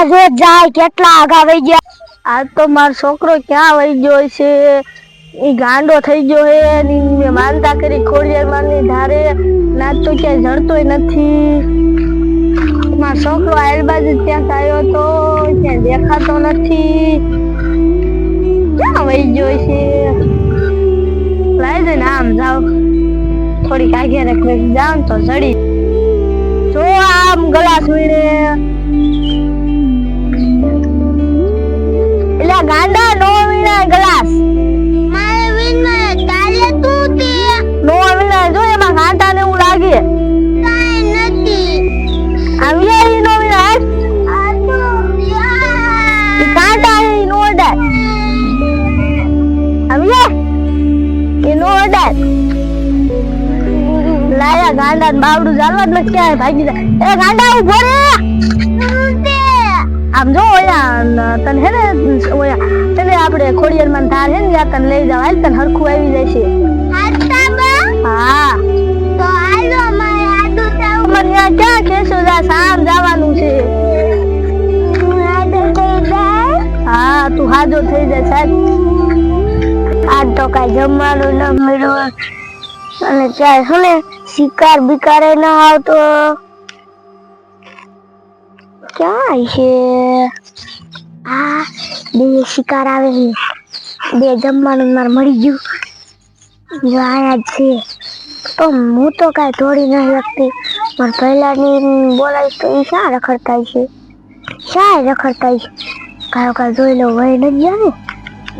આ જો જાય કેટલા આગા વહી ગયા. આજ તો મારો છોકરો ક્યાં વહી ગયો છે? એ ગાંડો થઈ ગયો હે મેં માનતા કરી ખોડિયાર મારની ધારે. ના તો ક્યાંય જડતોય નથી. મારો છોકરો આયલ બાજુ ત્યાં આવ્યો તો ક્યાં દેખાતો નથી. ક્યાં વહી ગયો છે? લાઈ દે આમ જાવ. થોડીક આગે રાખી જાવ તો જડી. જો આમ ગલાસ વીણે. ગાંડા નો વિના ગ્લાસ મારે વિના તારે તું તે નો વિના જો એમાં ગાંડા ને એવું લાગે. કાઈ નથી. ઈ નો વિના આ તો કાંટા ઈ નો અડાય. આમ એ નો અડાય. લાયા ગાંડા ને બાવડું ચાલવા જ નથી ભાગી જાય એ ગાંડા ઊભો રે! આમ જો ઓયા તને હે ને, ઓયા તને આપણે ખોડિયાર માં ધાર હે ને યા તને લઈ જાવ, હાલ તને હરખું આવી જશે. છે હા ક્યાં કેશો જા સામ જવાનું છે? જાય હા, તું હાજો થઈ જાય સાહેબ. આજ તો કઈ જમવાનું ન અને ત્યાં શું ને શિકાર બિકારે ન આવતો. ક્યાં છે. આ બે શિકાર આવે બે જમવાનું મારે મળી ગયું. આયા જ છે. તો હું તો કાંઈ તોડી નહીં શકતી. મારે પહેલાંની બોલાવીશ તો એ શા રખડતા છે? શા રખડતા છે? કાંઈ કાંઈ જોઈ લો વહી ન જાય ને?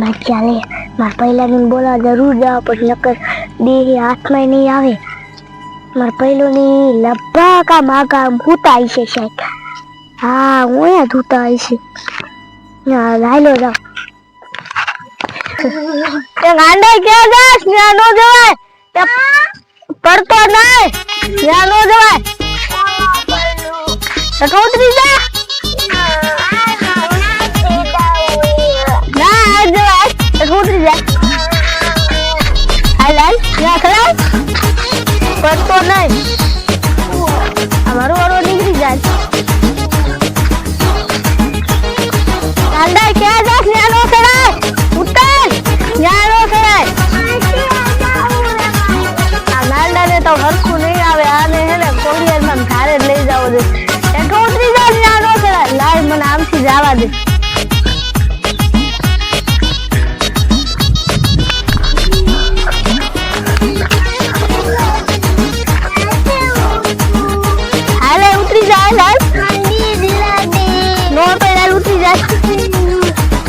ના ચાલે મારે પહેલાની બોલા જરૂર જવા પડે નકર બે હાથમાં નહીં આવે. મારે પહેલોની લબ્બા કા માગા ભૂતા છે શાયદ. હા હું અહીંયા ધૂતા છે ના લાયલો જાવ તે ગાંડા ક્યાં જાસ ત્યાં નો જવાય પડતો નહીં ત્યાં નો જવાય તો જા જાય લાલ નો પડ્યા ઉતરી જાય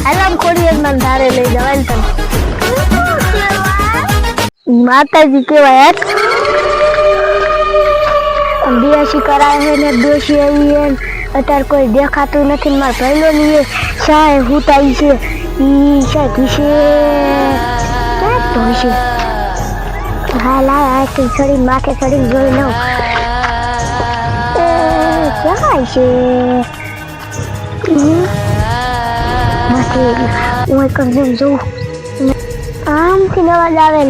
હાલ આમ કોરિયરમાં ધારે લઈ જવાય ને તને માતાજી કેવાય બેસી કરાય છે ને બેસી આવી ને અત્યારે કોઈ દેખાતું નથી મારા પહેલો ની સાય હુતાઈ છે ઈ છે ઘીશે ક્યાં તો છે હા લાય આ ચડી માથે ચડી જોઈ લઉં ક્યાં છે હમ. માથે હું એક જ જોઉં આમથી અવાજ આવે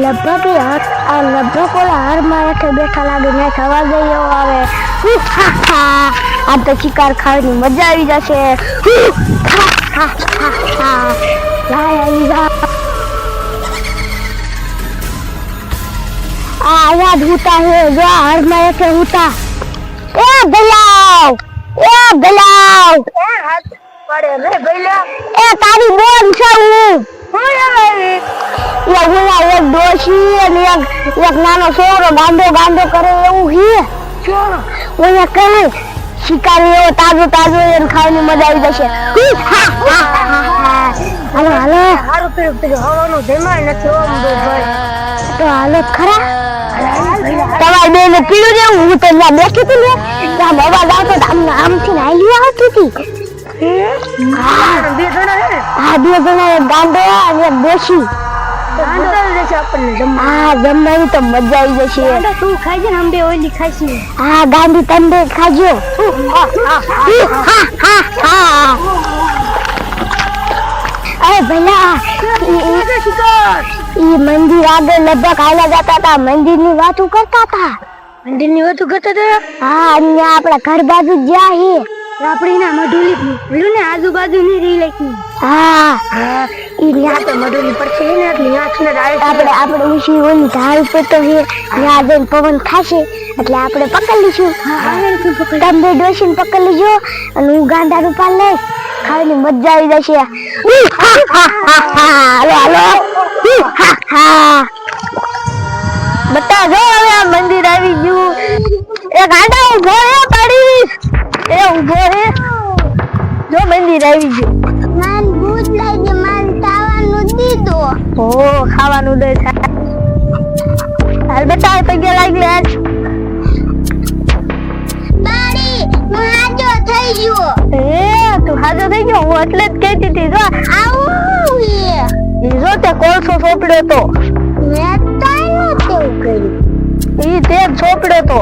હર મજા આવી જશે. આ યાદ હુતા હે જો આ હરમાં હેઠે હુતા એ એ ગલાવ! એ તારી બોન છે હું. એક ઓલા એક ડોશી અને એક એક નાનો છોકરો ગાંડો ગાંડો કરે એવું છે ઓલા કહે શિકારી એવો તાજો તાજો એને ખાવાની મજા આવી જશે. હી, હા, હા, જમાય નથી ઓમ ભાઈ. તો હાલો ખરા? ખરા બે ને પીળું દેવું હું તો ત્યાં બેઠી હતી ને. ત્યાં અવાજ આવતો તો આમ આમથી ને હાલી આવતી હતી. હા? બે જણા એક ગાંડો અને એક ડોશી. હા જમવાની તો મજા આવી જશે. તું ખાઈ જાય અંબે ઓલી ખાઈશ. હા ગાંધી તંડે ખાજો. અરે ભલા ઈ મંદિર આગળ લગભગ હાલા જતા હતા મંદિરની વાતો કરતા હતા. મંદિરની વધુ ગતો તો હા અહીંયા આપણા ઘર બાજુ જ્યાં હે. રાપડીના મઢુલી પેલું ને આજુબાજુની રી લખી હા. હા ઈ ન્યા તો મઢુલી પર છે ને એટલે ન્યા છે. ને આપણે આપણે ઉશી ઓલી ઢાળ પર તો હે. ન્યા જઈને પવન ખાશે એટલે આપણે પકડી લઈશું. તમે બે ડોસીને પકડી લીજો. અને હું ગાંડા રૂપા લઈશ. ખાવાની મજા આવી જશે. હાલો હાલો. હા બતા એ ગાંડા ઊભો રે પાડી. એ ઊભો રે જો મંદિર આવી ગયું. માન ભૂત લાગી માન તાવાનું દીધો. ઓ ખાવાનું દે થાય હાલ બેટા પગે લાગી લે દાડી હું આજો થઈ ગયો. એ તું હાજો થઈ ગયો? હું એટલે જ કહેતી હતી જો. આવું એ જો તે કોલસો સોપડ્યો તો. મેં તો નતું કર્યું. ઈ તે સોપડ્યો તો.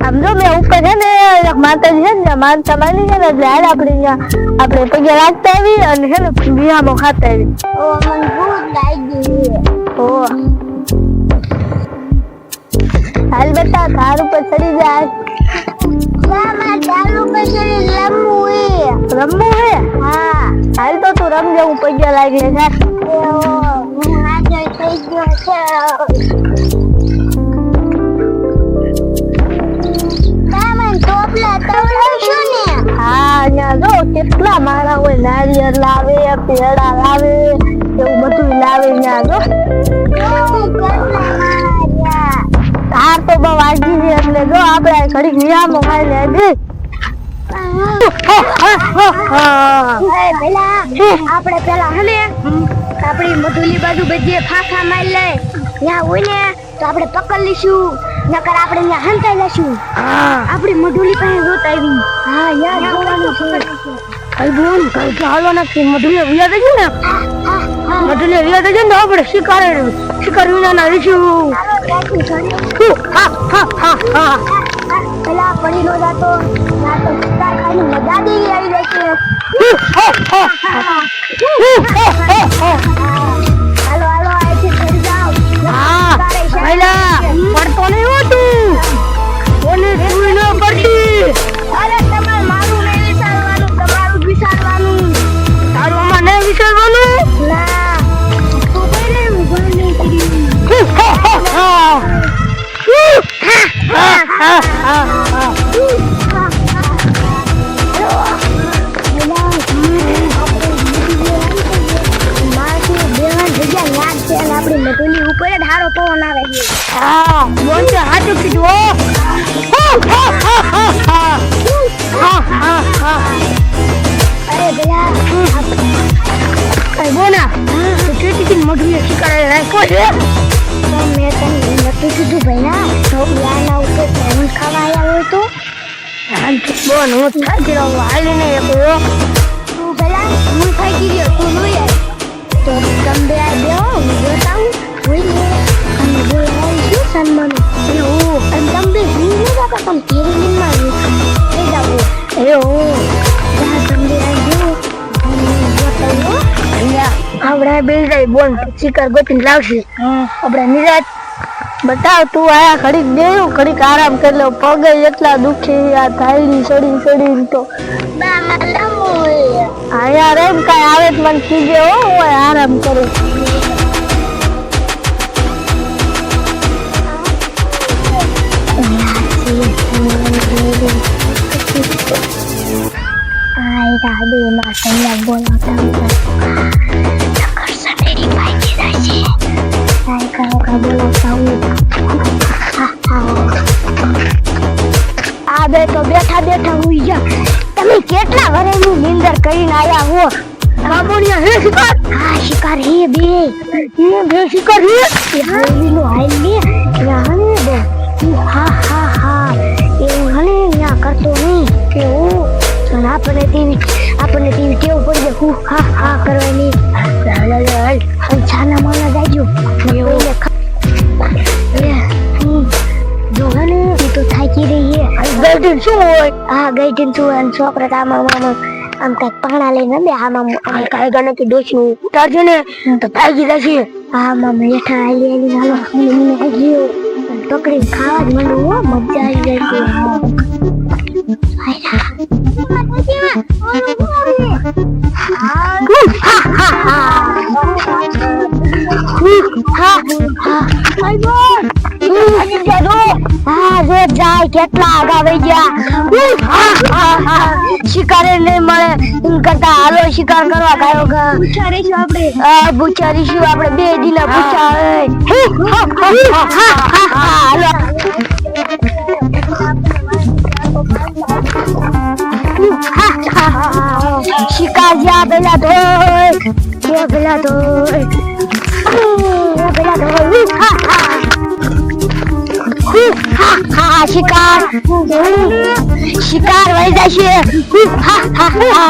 આમ મેં ને માતાજી છે ને ને હાલ આપણે અહીંયા આપણે પગે લાગતા આવી અને છે ને બિહામાં ખાતા આવી ઓ મને ભૂત લાગી ઓ. હાલ બેટા ધાર ઉપર ચડી જાય. રમવું હે. હા? હાલ તો તું રમજે હું પગે લાગી છે. કેટલા મારા હોય નારિયેળ લાવે, પેડા લાવે, એવું બધું લાવે કેટલા માર્યા ધાર તો બહુ વાગી છે એટલે જો આપણે ઘડીક નિયામો ખાઈ લેજે આપણે પેલા હલે આપણી મધુલી બાજુ બધી ફાફા મારી લે. ત્યાં હોય ને તો આપણે પકડ લઈશું. નકર આપણે અહીંયા હંતાઈ લેશું આપણી મધુલી પાસે રોત આવી. હા યાર જોવાનું છે. કઈ બોલ કઈ ચાલો નથી મધુલે વિયા દેજો ને? મધુલે વિયા દેજો ને? તો આપણે શિકાર શિકાર વિના ના રહીશું હા હા હા હા પેલા પડી નો જાતો. ના તો શિકાર ખાઈને મજા દેવી આવી જાય છે. રાખ્યો છે? મેં તને નતું કીધું ભૈલા તો યાના ઉપર પવન ખાવા આવ્યો હતો. બોન હું થાકી રહ્યો. હાલીને એક. તું પેલા હું ખાઈ ગયો તું જોઈ યાર તો તમે બે આ બેહો હું જોતા હું હોય ને અને બોલાવી શું સન્માન. એવું અને તમે બે આપણે બે જાય બોન શિકાર ગોતીને લાવશે. આપણે નિરાજ બતાવ તું આયા ઘડીક દેવું ઘડીક આરામ કરી લો પગે એટલા દુખી આ થાયડી સડી સડી તો. બા માલા મોય આયા રે કઈ આવે તો મને કીજે હો હું આરામ કરું. આય રાડે માં સંલા બોલાવતા હતા નકર આ બે તો બેઠા બેઠા હુઈ ગયા તમે કેટલા વર્ષની નિંદર કરીને આયા હો? બાબુનિયા હે શિકાર? હા શિકાર હે બે. હે બે શિકાર હે? એ હાલવી હાલ ને ત્યાં બે. હા હા હા. એવું હને ત્યાં કરતો નહીં કેવું પણ આપણને તેવી આપણને તેવી કેવું પડી જાય. હું હા હા કરવાની. હાલ હાલ. હે શું હોય હા ગઈ ટીન તું અને છોકરા આમ આમ આમ આમ કંઈક પાણા લઈને બે આમ આમ આ કાય ગણે કે ડોશી ઉતારજો ને તો ભાગી જશે. હા આમ હેઠા આલી આલી હાલો. મને મને ગયો પકડી ખાવા જ મને હો મજા આવી જાય છે હા. જો જાય કેટલા આગા વહી ગયા? શિકારે નહીં મળે. એમ કરતા હાલો શિકાર કરવા ગયો ગા આપણે? આપણે? બે દિલા પૂછાવે શિકાર જ્યાં પેલા ધોય પેલા ધોય. પેલા ધોય. હા શિકાર શિકાર વહી હા હા.